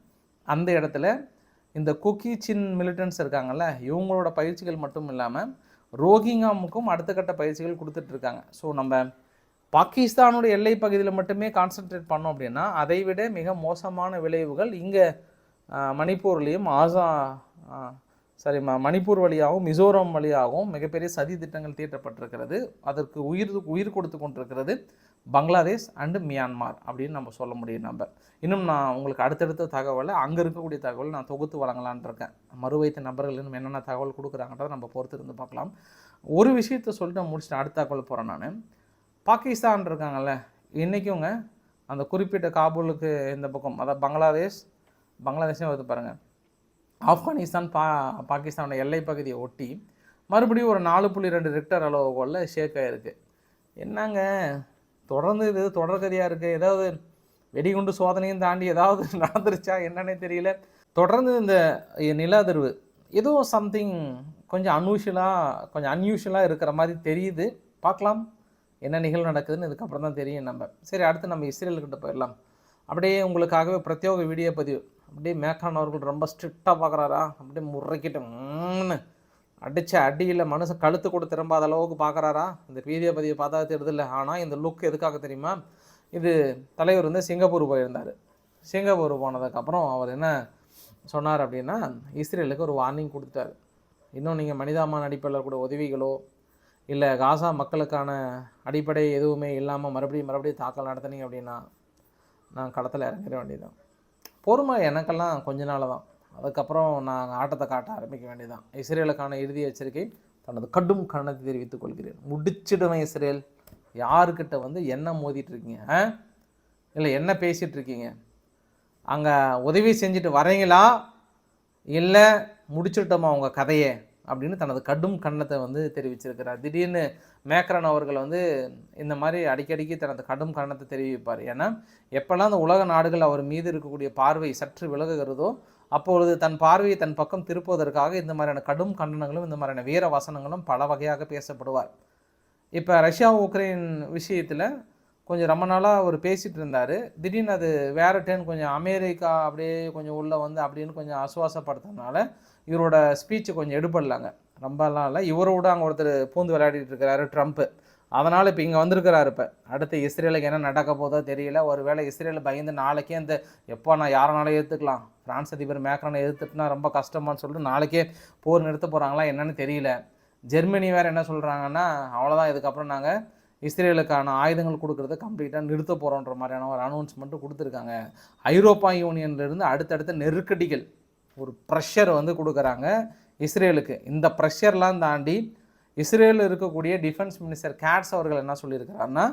அந்த இடத்துல இந்த குக்கி சின் மிலிட்டன்ஸ் இருக்காங்கல்ல இவங்களோட பயிற்சிகள் மட்டும் இல்லாமல் ரோஹிங்காமுக்கும் அடுத்த கட்ட பயிற்சிகள் கொடுத்துட்ருக்காங்க. ஸோ நம்ம பாகிஸ்தானோட எல்லை பகுதியில் மட்டுமே கான்சென்ட்ரேட் பண்ணோம் அப்படின்னா அதை விட மிக மோசமான விளைவுகள் இங்கே மணிப்பூர்லேயும் ஆசா சாரி மணிப்பூர் வழியாகவும் மிசோரம் வழியாகவும் மிகப்பெரிய சதி திட்டங்கள் தீட்டப்பட்டிருக்கிறது. அதற்கு உயிர் உயிர் கொடுத்து கொண்டிருக்கிறது பங்களாதேஷ் அண்டு மியான்மார் அப்படின்னு நம்ம சொல்ல முடியும் நம்ம. இன்னும் நான் உங்களுக்கு அடுத்தடுத்த தகவலை அங்கே இருக்கக்கூடிய தகவல் நான் தொகுத்து வழங்கலான் இருக்கேன். மறுவைத்த நபர்கள் இன்னும் என்னென்ன தகவல் கொடுக்குறாங்கன்றத நம்ம பொறுத்து இருந்து பார்க்கலாம். ஒரு விஷயத்த சொல்லிட்டு முடிச்சுட்டு அடுத்த தகவல் போகிறேன் நான். பாகிஸ்தான் இருக்காங்கல்ல இன்றைக்குங்க அந்த குறிப்பிட்ட காபூலுக்கு இந்த பக்கம் அதாவது பங்களாதேஷ் பங்களாதேஷே வந்து பாருங்கள் ஆப்கானிஸ்தான் பா பாகிஸ்தானோட எல்லை பகுதியை ஒட்டி மறுபடியும் ஒரு நாலு புள்ளி ரெண்டு ரிக்டர் அளவுகோலில் ஷேக் ஆகிருக்கு என்னங்க? தொடர்ந்து இது தொடர்கதியாக இருக்குது ஏதாவது வெடிகுண்டு சோதனையும் தாண்டி ஏதாவது [LAUGHS] நடந்துருச்சா என்னன்னே தெரியல. தொடர்ந்து இந்த நில அதிர்வு ஏதோ சம்திங் கொஞ்சம் அன்யூஷுவலாக கொஞ்சம் அன்யூஷுவலாக இருக்கிற மாதிரி தெரியுது. பார்க்கலாம். என்ன நிகழ்வு நடக்குதுன்னு இதுக்கப்புறம் தான் தெரியும் நம்ம. சரி அடுத்து நம்ம இஸ்ரேலுக்கிட்ட போயிடலாம். அப்படியே உங்களுக்காகவே பிரத்யோக வீடியோ பதிவு. அப்படியே மேக்கான் அவர்கள் ரொம்ப ஸ்ட்ரிக்டாக பார்க்குறாரா அப்படியே முறைக்கிட்டு அடித்த அடியில் மனுஷன் கழுத்து கூட திரும்பாத அளவுக்கு பார்க்குறாரா இந்த வீடியோ பதிவை பார்த்தா தெரியுதில்ல. ஆனால் இந்த லுக் எதுக்காக தெரியுமா? இது தலைவர் வந்து சிங்கப்பூர் போயிருந்தார். சிங்கப்பூர் போனதுக்கப்புறம் அவர் என்ன சொன்னார் அப்படின்னா இஸ்ரேலுக்கு ஒரு வார்னிங் கொடுத்துட்டார். இன்னும் நீங்கள் மனிதாமான அடிப்படையில் கூட உதவிகளோ இல்லை காசா மக்களுக்கான அடிப்படை எதுவுமே இல்லாமல் மறுபடியும் மறுபடியும் தாக்கல் நடத்துனீங்க அப்படின்னா நான் களத்தில் இறங்கிட வேண்டியதான் பொறுமை எனக்கெல்லாம் கொஞ்ச நாள் தான். அதுக்கப்புறம் நான் ஆட்டத்தை காட்ட ஆரம்பிக்க வேண்டியதான் இஸ்ரேலுக்கான இறுதி எச்சரிக்கை தனது கடும் கண்டனத்தை தெரிவித்துக் கொள்கிறேன். முடிச்சிடுவேன் இஸ்ரேல். யாருக்கிட்ட வந்து என்ன மோதிட்டு இருக்கீங்க ஆ? இல்லை என்ன பேசிகிட்டு இருக்கீங்க அங்கே உதவி செஞ்சுட்டு வரீங்களா? இல்லை முடிச்சுட்டோமா உங்கள் கதையை? அப்படின்னு தனது கடும் கண்டனத்தை வந்து தெரிவிச்சிருக்கிறார். திடீர்னு மேக்ரன் அவர்கள் வந்து இந்த மாதிரி அடிக்கடிக்கு தனது கடும் கண்டனத்தை தெரிவிப்பார். ஏன்னா எப்போல்லாம் அந்த உலக நாடுகள் அவர் மீது இருக்கக்கூடிய பார்வை சற்று விலகுகிறதோ அப்பொழுது தன் பார்வையை தன் பக்கம் திருப்புவதற்காக இந்த மாதிரியான கடும் கண்டனங்களும் இந்த மாதிரியான வீர வசனங்களும் பல வகையாக பேசப்படுவார். இப்போ ரஷ்யா உக்ரைன் விஷயத்தில் கொஞ்சம் ரொம்ப நாளாக அவர் பேசிகிட்டு இருந்தார். திடீர்னு அது வேற டேன் கொஞ்சம் அமெரிக்கா அப்படியே கொஞ்சம் உள்ளே வந்து அப்படின்னு கொஞ்சம் அசுவாசப்படுத்துறதுனால இவரோட ஸ்பீச்சு கொஞ்சம் எடுபடலாங்க. ரொம்பலாம் இல்லை. இவரோட அங்கே ஒருத்தர் பூந்து விளையாடிட்டு இருக்கிறாரு ட்ரம்ப்பு அதனால் இப்போ இங்கே வந்திருக்கிறாரு இப்போ. அடுத்து இஸ்ரேலுக்கு என்ன நடக்க போதோ தெரியல. ஒருவேளை இஸ்ரேல் பயந்து நாளைக்கே இந்த எப்போ நான் யாரனாலும் ஏற்றுக்கலாம் பிரான்ஸ் அதிபர் மேக்ரானை எதிர்த்துட்டுனா ரொம்ப கஷ்டமான்னு சொல்லிட்டு நாளைக்கே போர் நிறுத்த போகிறாங்களா என்னன்னு தெரியல. ஜெர்மனி வேறு என்ன சொல்கிறாங்கன்னா அவ்வளோதான் இதுக்கப்புறம் நாங்கள் இஸ்ரேலுக்கான ஆயுதங்கள் கொடுக்குறத கம்ப்ளீட்டாக நிறுத்த போகிறோன்ற மாதிரியான ஒரு அனௌன்ஸ்மெண்ட்டு கொடுத்துருக்காங்க. ஐரோப்பா யூனியன்லேருந்து அடுத்தடுத்த நெருக்கடிகள் ஒரு ப்ரெஷர் வந்து கொடுக்குறாங்க இஸ்ரேலுக்கு. இந்த ப்ரெஷர்லாம் தாண்டி இஸ்ரேலில் இருக்கக்கூடிய டிஃபென்ஸ் மினிஸ்டர் கேட்ஸ் அவர்கள் என்ன சொல்லியிருக்கிறாருன்னா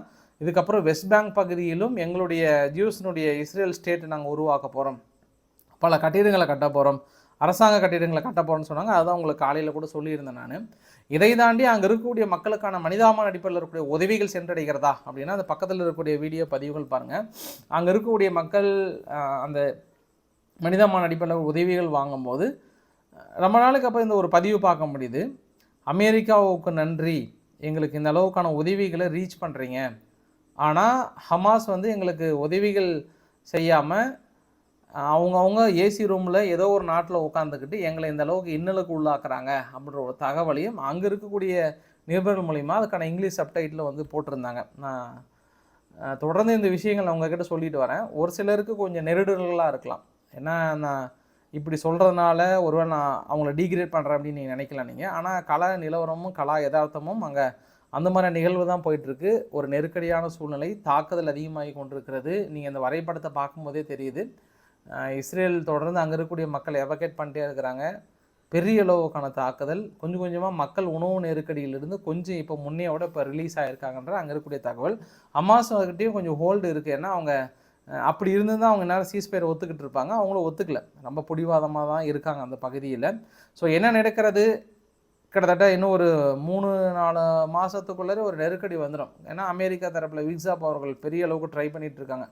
இதுக்கப்புறம் வெஸ்ட் பேங்க் பகுதியிலும் எங்களுடைய ஜியூஸினுடைய இஸ்ரேல் ஸ்டேட் நாங்கள் உருவாக்க போகிறோம் பல கட்டிடங்களை கட்ட போகிறோம் அரசாங்க கட்டிடங்களை கட்ட போகிறோம்னு சொன்னாங்க. அதுதான் உங்களுக்கு காலையில் கூட சொல்லியிருந்தேன் நான். இதை தாண்டி அங்கே இருக்கக்கூடிய மக்களுக்கான மனிதாமான அடிப்படையில் இருக்கக்கூடிய உதவிகள் சென்றடைகிறதா அப்படின்னா அந்த பக்கத்தில் இருக்கக்கூடிய வீடியோ பதிவுகள் பாருங்கள் அங்கே இருக்கக்கூடிய மக்கள் அந்த மனிதமான அடிப்படையில் உதவிகள் வாங்கும்போது ரொம்ப நாளுக்கு அப்புறம் இந்த ஒரு பதிவு பார்க்க முடியுது. அமெரிக்காவுக்கு நன்றி. எங்களுக்கு இந்த அளவுக்கான உதவிகளை ரீச் பண்ணுறீங்க ஆனால் ஹமாஸ் வந்து எங்களுக்கு உதவிகள் செய்யாமல் அவங்கவுங்க ஏசி ரூமில் ஏதோ ஒரு நாட்டில் உட்காந்துக்கிட்டு எங்களை இந்த அளவுக்கு இன்னலுக்கு உள்ளாக்குறாங்க அப்படின்ற ஒரு தகவலையும் அங்கே இருக்கக்கூடிய நிருபர்கள் மூலிமா அதுக்கான இங்கிலீஷ் சப்டைட்டில் வந்து போட்டிருந்தாங்க. நான் தொடர்ந்து இந்த விஷயங்கள் அவங்கக்கிட்ட சொல்லிட்டு வரேன். ஒரு சிலருக்கு கொஞ்சம் நெருடல்களாக இருக்கலாம். ஏன்னா நான் இப்படி சொல்கிறதுனால ஒருவேளை நான் அவங்கள டீக்ரேட் பண்ணுறேன் அப்படின்னு நீங்கள் நினைக்கலாம் நீங்கள் ஆனால் கலா நிலவரமும் கலா யதார்த்தமும் அங்கே அந்த மாதிரி நிகழ்வு தான் போயிட்டுருக்கு. ஒரு நெருக்கடியான சூழ்நிலை தாக்குதல் அதிகமாகி கொண்டிருக்கிறது. நீங்கள் இந்த வரைபடத்தை பார்க்கும்போதே தெரியுது. இஸ்ரேல் தொடர்ந்து அங்கே இருக்கக்கூடிய மக்களை எவகேட் பண்ணிட்டே இருக்கிறாங்க. பெரிய அளவுக்கான தாக்குதல். கொஞ்சம் கொஞ்சமாக மக்கள் உணவு நெருக்கடியிலிருந்து கொஞ்சம் இப்போ முன்னையோட இப்போ ரிலீஸ் ஆகிருக்காங்கன்ற அங்கே இருக்கக்கூடிய தகவல். அமாஸ் கிட்டேயும் கொஞ்சம் ஹோல்டு இருக்குது ஏன்னா அவங்க அப்படி இருந்து தான் அவங்க நேரம் சீஸ்பயர் ஒத்துக்கிட்டு இருப்பாங்க. அவங்களும் ஒத்துக்கல. ரொம்ப பிடிவாதமாக தான் இருக்காங்க அந்த பகுதியில். ஸோ என்ன நடக்கிறது? கிட்டத்தட்ட இன்னும் ஒரு மூணு நாலு மாதத்துக்குள்ளே ஒரு நெருக்கடி வந்துடும் ஏன்னா அமெரிக்கா தரப்பில் விக்ஸாப் அவர்கள் பெரிய அளவுக்கு ட்ரை பண்ணிகிட்டு இருக்காங்க.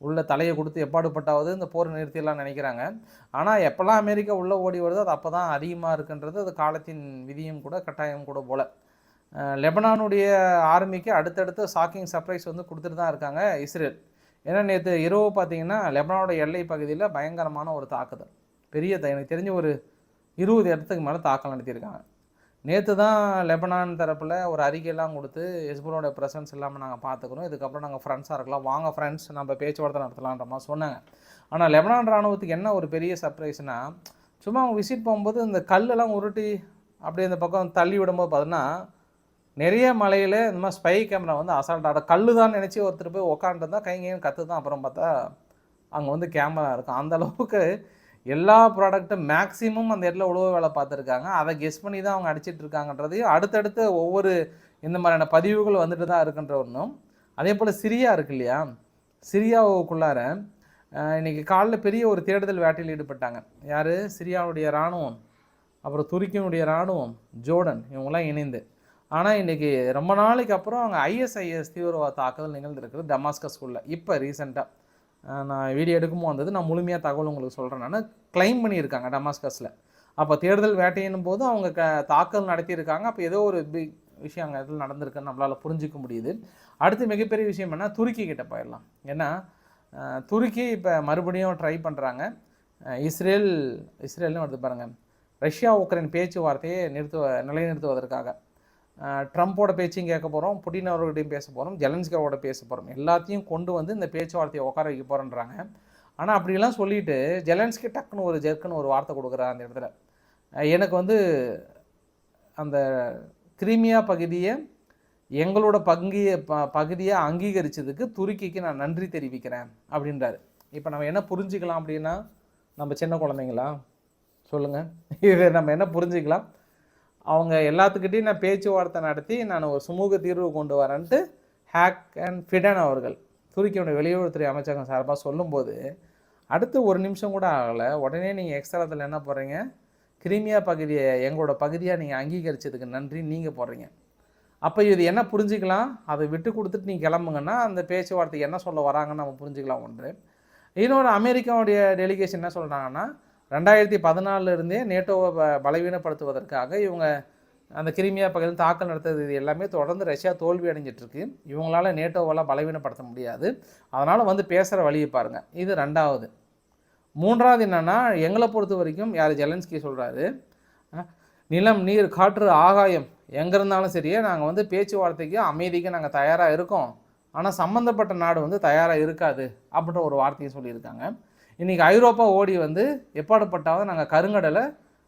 உள்ள தலையை கொடுத்து எப்பாடுபட்டாவது இந்த போரை நிறுத்தியெல்லாம் நினைக்கிறாங்க. ஆனால் எப்போல்லாம் அமெரிக்கா உள்ளே ஓடி வருதோ அது அப்போ தான் அதிகமாக இருக்குன்றது அது காலத்தின் விதியும் கூட கட்டாயம் கூட போல். லெபனானுடைய ஆர்மிக்கு அடுத்தடுத்து ஷாக்கிங் சர்ப்ரைஸ் வந்து கொடுத்துட்டு தான் இருக்காங்க இஸ்ரேல். ஏன்னா நேற்று இரவு பார்த்தீங்கன்னா லெபனானோட எல்லை பகுதியில் பயங்கரமான ஒரு தாக்குதல். பெரிய த- எனக்கு தெரிஞ்ச ஒரு இருபது இடத்துக்கு மேலே தாக்கல் நடத்தியிருக்காங்க. நேற்று தான் லெபனான் தரப்பில் ஒரு அறிக்கையெல்லாம் கொடுத்து ஹெஸ்புலோட ப்ரெசன்ஸ் இல்லாமல் நாங்கள் பார்த்துக்குறோம் இதுக்கப்புறம் நாங்கள் ஃப்ரெண்ட்ஸாக இருக்கலாம். வாங்க ஃப்ரெண்ட்ஸ் நம்ம பேச்சுவார்த்தை நடத்தலான்ற மாதிரி சொன்னாங்க. ஆனால் லெபனான் ராணுவத்துக்கு என்ன ஒரு பெரிய சர்ப்ரைஸ்னால் சும்மா அவங்க விசிட் போகும்போது இந்த கல்லெல்லாம் உருட்டி அப்படியே இந்த பக்கம் தள்ளி விடும்போது பார்த்தோன்னா நிறைய மலையில் இந்த மாதிரி ஸ்பை கேமரா வந்து அசால்ட்டாக கல் கல்லு தான் நினச்சி ஒருத்தர் போய் உக்காந்துருந்தா கைங்கேயும் கற்று தான் அப்புறம் பார்த்தா அங்கே வந்து கேமரா இருக்கும். அந்த அளவுக்கு எல்லா ப்ராடக்ட்டும் மேக்ஸிமம் அந்த இடத்துல உழவு வேலை பார்த்துருக்காங்க. அதை கெஸ் பண்ணி தான் அவங்க அடிச்சிட்டு இருக்காங்கன்றதையும் அடுத்தடுத்து ஒவ்வொரு இந்த மாதிரியான பதிவுகள் வந்துட்டு தான் இருக்குன்ற ஒன்றும் அதே போல் சிரியா இருக்கு இல்லையா? சிரியாவுக்குள்ளார இன்றைக்கி இன்னைக்கு காலைல பெரிய ஒரு தேடுதல் வேட்டையில் ஈடுபட்டாங்க. யார்? சிரியாவுடைய இராணுவம் அப்புறம் துருக்கியினுடைய இராணுவம் ஜோர்டன் இவங்களாம் இணைந்து. ஆனால் இன்றைக்கி ரொம்ப நாளைக்கு அப்புறம் அங்கே ஐஎஸ்ஐஎஸ் தீவிரவாத தாக்குதல் நிகழ்ந்திருக்குது ஸ்கூலில். இப்போ ரீசெண்டாக நான் வீடியோ எடுக்கும்போது வந்தது. நான் முழுமையாக தகவல் உங்களுக்கு சொல்கிறேன் நான் கிளைம் பண்ணியிருக்காங்க டமாஸ்கஸில். அப்போ தேடுதல் வேட்டையினும் போது அவங்க க தாக்குதல் நடத்தியிருக்காங்க. அப்போ ஏதோ ஒரு பிக் விஷயம் அங்கே இடத்துல நடந்திருக்குன்னு நம்மளால் புரிஞ்சிக்க முடியுது. அடுத்து மிகப்பெரிய விஷயம் என்ன துருக்கி கிட்ட போயிடலாம். ஏன்னா துருக்கி இப்போ மறுபடியும் ட்ரை பண்ணுறாங்க இஸ்ரேல் இஸ்ரேல்னு வருது பாருங்கள் ரஷ்யா உக்ரைன் பேச்சுவார்த்தையை நிறுத்துவ நிலைநிறுத்துவதற்காக. ட்ரம்ப்போட பேச்சையும் கேட்க போகிறோம் புட்டின் அவர்கிட்டையும் பேச போகிறோம் ஜெலன்ஸ்கரோட பேச போகிறோம் எல்லாத்தையும் கொண்டு வந்து இந்த பேச்சுவார்த்தையை உட்கார வைக்க போகிறேன்றாங்க ஆனால் அப்படிலாம் சொல்லிட்டு ஜெலன்ஸ்கி டக்குன்னு ஒரு ஜெர்க்குன்னு ஒரு வார்த்தை கொடுக்குறாரு அந்த இடத்துல. எனக்கு வந்து அந்த கிரீமியா பகுதியை எங்களோட பங்கிய ப பகுதியை அங்கீகரித்ததுக்கு துருக்கிக்கு நான் நன்றி தெரிவிக்கிறேன் அப்படின்றாரு. இப்போ நம்ம என்ன புரிஞ்சுக்கலாம் அப்படின்னா நம்ம சின்ன குழந்தைங்களா? சொல்லுங்கள் இது நம்ம என்ன புரிஞ்சுக்கலாம்? அவங்க எல்லாத்துக்கிட்டையும் நான் பேச்சுவார்த்தை நடத்தி நான் ஒரு சுமூக தீர்வு கொண்டு வரேன்ட்டு ஹேக் அண்ட் ஃபிடன் அவர்கள் துருக்கியோட வெளியுறவுத்துறை அமைச்சகம் சார்பாக சொல்லும்போது அடுத்து ஒரு நிமிஷம் கூட ஆகலை உடனே நீங்கள் எக்ஸ்ட்ராத்தில் என்ன போடுறீங்க? கிரிமியா பகுதியை எங்களோட பகுதியாக நீங்கள் அங்கீகரித்ததுக்கு நன்றி நீங்கள் போடுறீங்க. அப்போ இது என்ன புரிஞ்சுக்கலாம்? அதை விட்டு கொடுத்துட்டு நீங்கள் கிளம்புங்கன்னா அந்த பேச்சுவார்த்தைக்கு என்ன சொல்ல வராங்கன்னு நம்ம புரிஞ்சுக்கலாம் ஒன்று. இன்னொரு அமெரிக்காவுடைய டெலிகேஷன் என்ன சொல்கிறாங்கன்னா ரெண்டாயிரத்தி பதினாலிருந்தே நேட்டோவை ப- பலவீனப்படுத்துவதற்காக இவங்க அந்த கிரிமியா பகுதியில் தாக்கல் நடத்துறது இது எல்லாமே தொடர்ந்து ரஷ்யா தோல்வி அடைஞ்சிட்ருக்கு. இவங்களால நேட்டோவெல்லாம் பலவீனப்படுத்த முடியாது. அதனால் வந்து பேசுகிற வழியை பாருங்கள் இது ரெண்டாவது. மூன்றாவது என்னென்னா எங்களை பொறுத்த வரைக்கும் யார்? ஜெலன்ஸ்கி சொல்கிறாரு நிலம் நீர் காற்று ஆகாயம் எங்கே இருந்தாலும் சரியே நாங்கள் வந்து பேச்சுவார்த்தைக்கு அமைதிக்கு நாங்கள் தயாராக இருக்கோம். ஆனால் சம்மந்தப்பட்ட நாடு வந்து தயாராக இருக்காது அப்படின்ற ஒரு வார்த்தையை சொல்லியிருக்காங்க. இன்றைக்கி ஐரோப்பா ஓடி வந்து எப்பாடுபட்டாவது நாங்கள் கருங்கடலை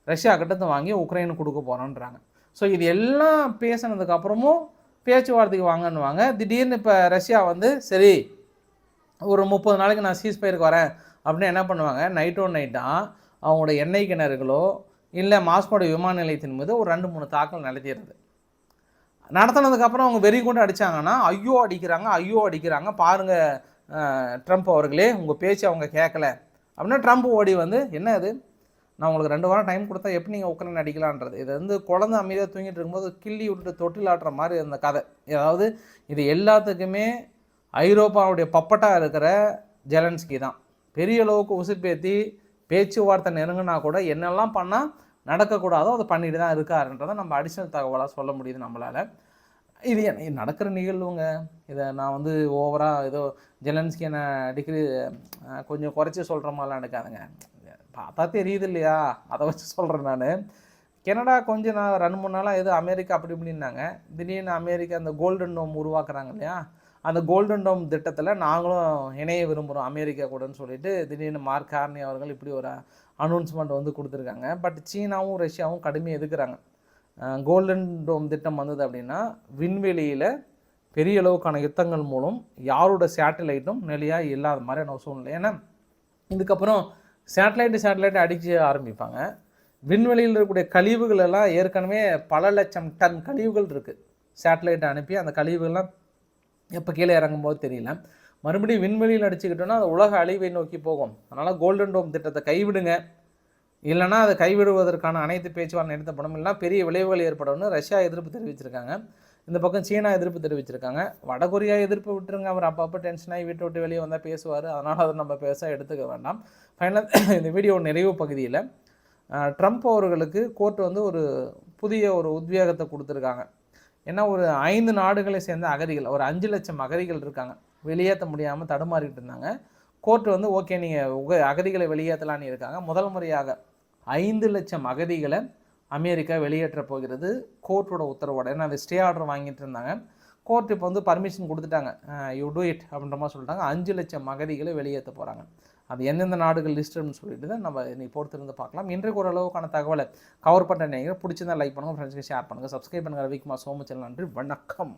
ரஷ்யா கிட்டத்து வாங்கி உக்ரைனுக்கு கொடுக்க போகிறோன்றாங்க ஸோ இது எல்லாம் பேசினதுக்கப்புறமும் பேச்சுவார்த்தைக்கு வாங்கன்னுவாங்க. திடீர்னு இப்போ ரஷ்யா வந்து சரி ஒரு முப்பது நாளைக்கு நான் சீஸ் பயிருக்கு வரேன். அப்படின்னு என்ன பண்ணுவாங்க? நைட்டோ நைட்டாக அவங்களோட எண்ணெய் கிணறுகளோ இல்லை மாஸ்கோட விமான நிலையத்தின் மீது ஒரு ரெண்டு மூணு தாக்கல் நடத்திடுறது. நடத்தினதுக்கப்புறம் அவங்க வெறி கொண்டு அடித்தாங்கன்னா ஐயோ! அடிக்கிறாங்க ஐயோ! அடிக்கிறாங்க. பாருங்கள் ட்ரம்ப் அவர்களே உங்கள் பேச்சு அவங்க கேட்கல அப்படின்னா ட்ரம்ப் ஓடி வந்து என்ன அது நான் உங்களுக்கு ரெண்டு வாரம் டைம் கொடுத்தா எப்படி நீங்கள் உக்ரைன் அடிக்கலான்றது இது வந்து குழந்தை அமைதியாக தூங்கிட்டு இருக்கும்போது கிள்ளி விட்டுட்டு தொட்டில் ஆட்டுற மாதிரி அந்த கதை. அதாவது இது எல்லாத்துக்குமே ஐரோப்பாவுடைய பப்பட்டாக இருக்கிற ஜெலன்ஸ்கி தான். பெரிய அளவுக்கு உசுப்பேத்தி பேச்சுவார்த்தை நெருங்கினா கூட என்னெல்லாம் பண்ணால் நடக்கக்கூடாதோ அதை பண்ணிட்டு தான் இருக்காருன்றதை நம்ம அடிஷ்னல் தகவலாக சொல்ல முடியுது நம்மளால். இது என்ன- நடக்கிற நிகழ்வுங்க. இதை நான் வந்து ஓவராக ஏதோ ஜெலன்ஸ்கி என்ன டிகிரி கொஞ்சம் குறைச்சி சொல்கிற மாதிரிலாம் எடுக்காதுங்க. பார்த்தா தெரியுது இல்லையா? அதை வச்சு சொல்கிறேன் நான். கனடா கொஞ்சம் நான் ரெண்டு மூணு நாளாக ஏதோ அமெரிக்கா அப்படி இப்படின்னாங்க. திடீர்னு அமெரிக்கா அந்த கோல்டன் டோம் உருவாக்குறாங்க இல்லையா? அந்த கோல்டன் டோம் திட்டத்தில் நாங்களும் இணைய விரும்புகிறோம் அமெரிக்கா கூடன்னு சொல்லிட்டு திடீர்னு மார்க் கார்னி அவர்கள் இப்படி ஒரு அனௌன்ஸ்மெண்ட் வந்து கொடுத்துருக்காங்க. பட் சீனாவும் ரஷ்யாவும் கடுமையாக எதுக்குறாங்க கோல்டன் டோம் திட்டம் வந்தது அப்படின்னா விண்வெளியில் பெரிய அளவுக்கான யுத்தங்கள் மூலம் யாரோட சேட்டலைட்டும் நிலையாக இல்லாத மாதிரியான ஒரு சூழ்நிலை. ஏன்னா இதுக்கப்புறம் சேட்டலைட்டு சேட்டலைட் அடிக்க ஆரம்பிப்பாங்க. விண்வெளியில் இருக்கக்கூடிய கழிவுகள் எல்லாம் ஏற்கனவே பல லட்சம் டன் கழிவுகள் இருக்குது சேட்டலைட்டை அனுப்பி அந்த கழிவுகள்லாம் எப்போ கீழே இறங்கும்போது தெரியல. மறுபடியும் விண்வெளியில் அடிச்சுக்கிட்டோன்னா அது உலக அழிவை நோக்கி போகும். அதனால் கோல்டன் டோம் திட்டத்தை கைவிடுங்க. இல்லைன்னா அதை கைவிடுவதற்கான அனைத்து பேச்சுவார்த்தை நிறுத்தப்படும். இல்லைனா பெரிய விளைவுகள் ஏற்படும்னு ரஷ்யா எதிர்ப்பு தெரிவிச்சிருக்காங்க. இந்த பக்கம் சீனா எதிர்ப்பு தெரிவிச்சிருக்காங்க. வடகொரியா எதிர்ப்பு விட்டுருங்க. அவர் அப்பப்போ டென்ஷனாகி வீட்டை விட்டு வெளியே வந்தால் பேசுவார். அதனால் அதை நம்ம பேச எடுத்துக்க வேண்டாம். ஃபைனலாக இந்த வீடியோ நிறைவு பகுதியில் ட்ரம்ப் அவர்களுக்கு கோர்ட் வந்து ஒரு புதிய ஒரு உத்வேகத்தை கொடுத்துருக்காங்க. ஏன்னா ஒரு ஐந்து நாடுகளை சேர்ந்த அகதிகள் ஒரு அஞ்சு லட்சம் அகதிகள் இருக்காங்க. வெளியேற்ற முடியாமல் தடுமாறிட்டு இருந்தாங்க. கோர்ட் வந்து ஓகே நீங்கள் உக அகதிகளை வெளியேற்றலான்னு இருக்காங்க. முதல் முறையாக ஐந்து லட்சம் அகதிகளை அமெரிக்கா வெளியேற்ற போகிறது. கோர்ட்டோட உத்தரவோட. ஏன்னா அது ஸ்டே ஆர்டர் வாங்கிட்டு இருந்தாங்க. கோர்ட் இப்போ வந்து பர்மிஷன் கொடுத்துட்டாங்க. யூ டூ இட் அப்படின்ற மாதிரி சொல்லிட்டாங்க. அஞ்சு லட்சம் அகதிகளை வெளியேற்ற போகிறாங்க அது எந்தெந்த நாடுகள் லிஸ்ட்டுன்னு சொல்லிட்டு தான் நம்ம இன்னைக்கு பொறுத்திருந்து பார்க்கலாம். இன்றைக்கு ஓரளவுக்கான தகவலை கவர் பண்ணுற நீங்கள் பிடிச்சிருந்தா லைக் பண்ணுங்கள் ஃப்ரெண்ட்ஸ்க்கு ஷேர் பண்ணுங்கள் சப்ஸ்கிரைப் பண்ணுங்கள் ரவிக்குமார் மச் நன்றி. வணக்கம்.